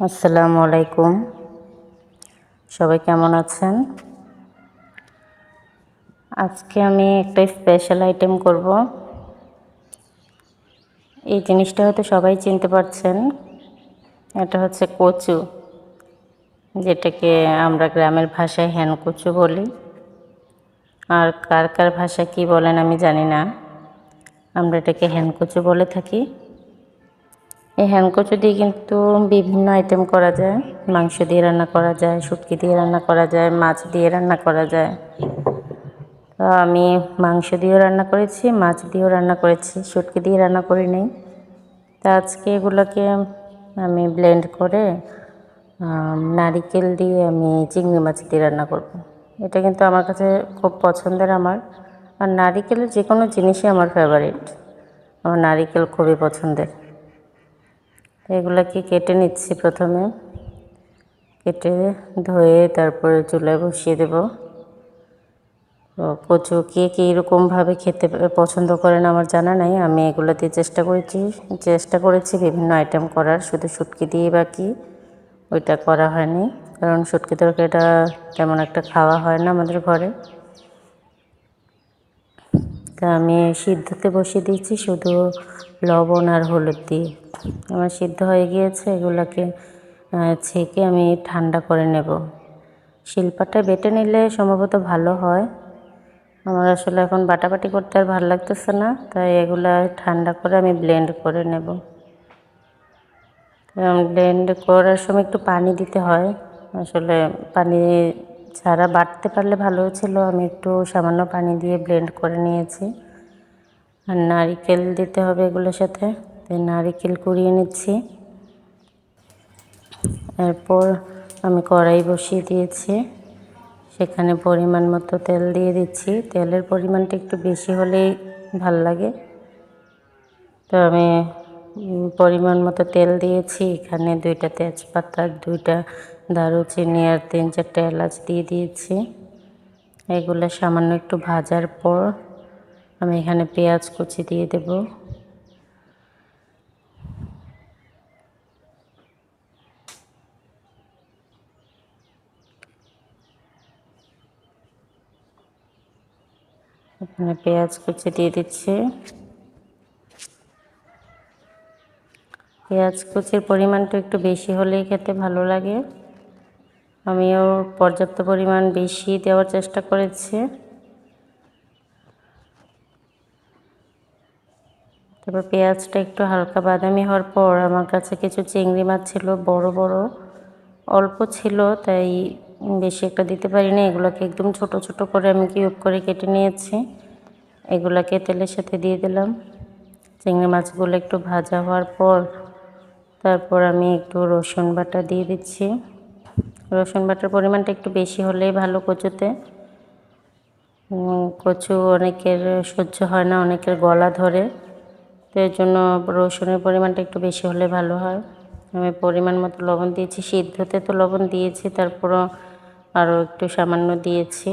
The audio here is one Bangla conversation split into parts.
আসসালামু আলাইকুম। সবাই কেমন আছেন? আজকে আমি একটা স্পেশাল আইটেম করব। এই জিনিসটা হয়তো সবাই চিনতে পারছেন। এটা হচ্ছে কচু, যেটাকে আমরা গ্রামের ভাষায় হ্যান কচু বলি। আর কার কার ভাষা কি বলেন আমি জানি না। আমরা এটাকে হ্যান কচু বলে থাকি। এই হ্যানকচু দিয়ে কিন্তু বিভিন্ন আইটেম করা যায়। মাংস দিয়ে রান্না করা যায়, শুটকি দিয়ে রান্না করা যায়, মাছ দিয়ে রান্না করা যায়। তো আমি মাংস দিয়েও রান্না করেছি, মাছ দিয়েও রান্না করেছি, শুটকি দিয়ে রান্না করি নাই। তা আজকে এগুলোকে আমি ব্লেন্ড করে নারিকেল দিয়ে আমি চিংড়ি মাছ দিয়ে রান্না করব। এটা কিন্তু আমার কাছে খুব পছন্দের আমার। আর নারিকেলের যে কোনো জিনিসই আমার ফেভারিট আমার নারিকেল খুবই পছন্দের। এগুলোকে কেটে নিচ্ছি প্রথমে। কেটে ধুয়ে তারপরে চুলায় বসিয়ে দেব। কচু কে কী রকমভাবে খেতে পছন্দ করেন আমার জানা নাই। আমি এগুলো দিয়ে চেষ্টা করেছি চেষ্টা করেছি বিভিন্ন আইটেম করার। শুধু শুটকি দিয়ে বাকি, ওইটা করা হয়নি। কারণ শুটকি তরকারিটা তেমন একটা খাওয়া হয় না আমাদের ঘরে। তা আমি সিদ্ধতে বসিয়ে দিয়েছি। শুধু লবণ আর হলুদ দিয়ে। আমার সিদ্ধ হয়ে গিয়েছে, এগুলোকে ছেঁকে আমি ঠান্ডা করে নেব। শিল্পাটা বেটে নিলে সম্ভবত ভালো হয়। আমার আসলে এখন বাটাবাটি করতে আর ভালো লাগতেছে না, তাই এগুলো ঠান্ডা করে আমি ব্লেন্ড করে নেব। ব্লেন্ড করার সময় একটু পানি দিতে হয়। আসলে পানি ছাড়া বাটতে পারলে ভালো ছিল আমি একটু সামান্য পানি দিয়ে ব্লেন্ড করে নিয়েছি। আর নারিকেল দিতে হবে এগুলোর সাথে। নারিকেল কুড়িয়ে নিচ্ছি। এরপর আমি কড়াই বসিয়ে দিয়েছি। সেখানে পরিমাণ মতো তেল দিয়ে দিচ্ছি। তেলের পরিমাণটা একটু বেশি হলেই ভালো লাগে। তো আমি পরিমাণ মতো তেল দিয়েছি। এখানে দুইটা তেজপাতা, দুইটা দারুচিনি আর তিন চারটে এলাচ দিয়ে দিয়েছি। এগুলো সামান্য একটু ভাজার পর আমি এখানে পেঁয়াজ কুচি দিয়ে দেব। এখানে পেঁয়াজ কুচি দিয়ে দিচ্ছি। পেঁয়াজ কুচির পরিমাণটা একটু বেশি হলেই খেতে ভালো লাগে। আমিও পর্যাপ্ত পরিমাণ বেশি দেওয়ার চেষ্টা করেছি। তারপর পেঁয়াজটা একটু হালকা বাদামি হওয়ার পর আমার কাছে কিছু চিংড়ি মাছ ছিল, বড় বড়। অল্প ছিল, তাই বেশি একটা দিতে পারিনি। এগুলোকে একদম ছোট ছোট করে আমি কিউব করে কেটে নিয়েছি। এগুলোকে তেলের সাথে দিয়ে দিলাম। চিংড়ি মাছগুলো একটু ভাজা হওয়ার পর তারপর আমি একটু রসুন বাটা দিয়ে দিচ্ছি। রসুন বাটার পরিমাণটা একটু বেশি হলেই ভালো কচুতে। কচু অনেকের সহ্য হয় না, অনেকের গলা ধরে। এর জন্য রসুনের পরিমাণটা একটু বেশি হলে ভালো হয়। আমি পরিমাণ মতো লবণ দিয়েছি, সিদ্ধতে তো লবণ দিয়েছি, তারপরও আরও একটু সামান্য দিয়েছি।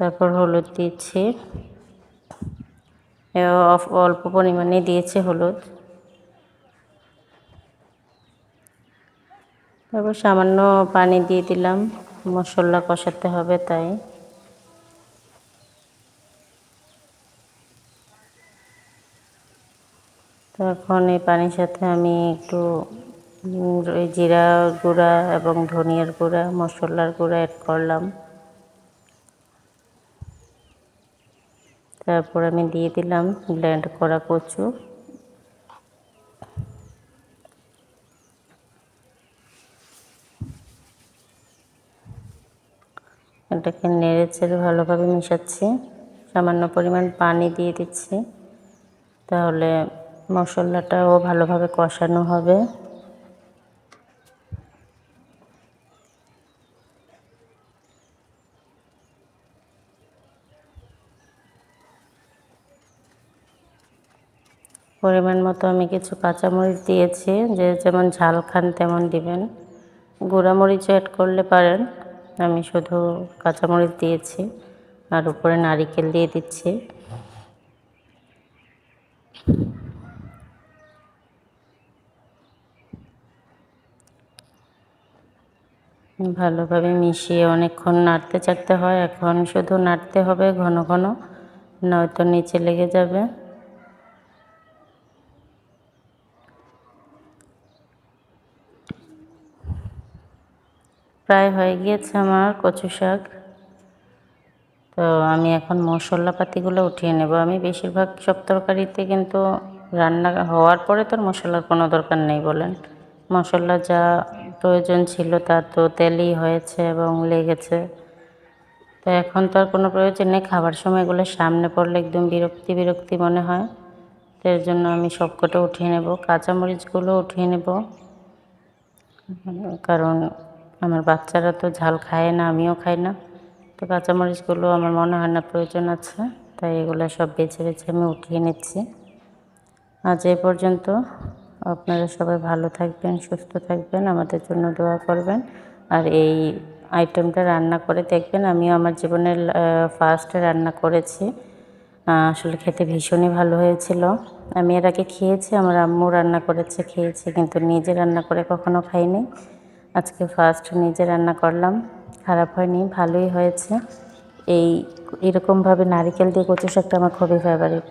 তারপর হলুদ দিয়েছি। অল্প পরিমাণে দিয়েছি হলুদ। তারপর সামান্য পানি দিয়ে দিলাম, মশলা কষাতে হবে তাই। এখন এই পানির সাথে আমি একটু জিরা গুঁড়া এবং ধনিয়ার গুঁড়া, মশলার গুঁড়া অ্যাড করলাম। তারপর আমি দিয়ে দিলাম ব্লেন্ড করা কচু। এটাকে নেড়ে চেড়ে ভালোভাবে মেশাচ্ছি। সামান্য পরিমাণ পানি দিয়ে দিচ্ছি। তাহলে মশলাটাও ভালোভাবে কষানো হবে। পরিমাণ মতো আমি কিছু কাঁচামরিচ দিয়েছি, যে যেমন ঝাল খান তেমন দিবেন। গুঁড়ামরিচও অ্যাড করলে পারেন, আমি শুধু কাঁচামরিচ দিয়েছি আর উপরে নারিকেল দিয়ে দিচ্ছি। ভালোভাবে মিশিয়ে অনেকক্ষণ নাড়তে চাড়তে হয়। এখন শুধু নাড়তে হবে ঘন ঘন, নয়তো নিচে লেগে যাবে। প্রায় হয়ে গিয়েছে আমার কচু শাক। তো আমি এখন মশলাপাতিগুলো উঠিয়ে নেব। আমি বেশিরভাগ সব তরকারিতে কিন্তু রান্না হওয়ার পরে তো মশলার কোনো দরকার নেই বলেন। মশলা যা প্রয়োজন ছিল, তা তো তেলই হয়েছে এবং লেগেছে। তো এখন তো আর কোনো প্রয়োজন নেই, খাবার সময় এগুলো সামনে পড়লে একদম বিরক্তি বিরক্তি মনে হয়। তো এর জন্য আমি সবকটা উঠিয়ে নেব, কাঁচামরিচগুলো উঠিয়ে নেব। কারণ আমার বাচ্চারা তো ঝাল খায় না, আমিও খাই না। তো কাঁচামরিচগুলো আমার মনে হয় না প্রয়োজন আছে, তাই এগুলো সব বেছে বেছে আমি উঠিয়ে নিচ্ছি। আজ এ পর্যন্ত আপনারা সবাই ভালো থাকবেন, সুস্থ থাকবেন, আমাদের জন্য দোয়া করবেন। আর এই আইটেমটা রান্না করে দেখবেন, আমিও আমার জীবনের ফার্স্ট রান্না করেছি। আসলে খেতে ভীষণই ভালো হয়েছিল। আমি এর আগে খেয়েছি, আমার আম্মু রান্না করেছে, খেয়েছি, কিন্তু নিজে রান্না করে কখনো খাইনি। আজকে ফার্স্ট নিজে রান্না করলাম, খারাপ হয়নি, ভালোই হয়েছে। এই, এরকমভাবে নারিকেল দিয়ে কচু শাকটা আমার খুবই ফেভারিট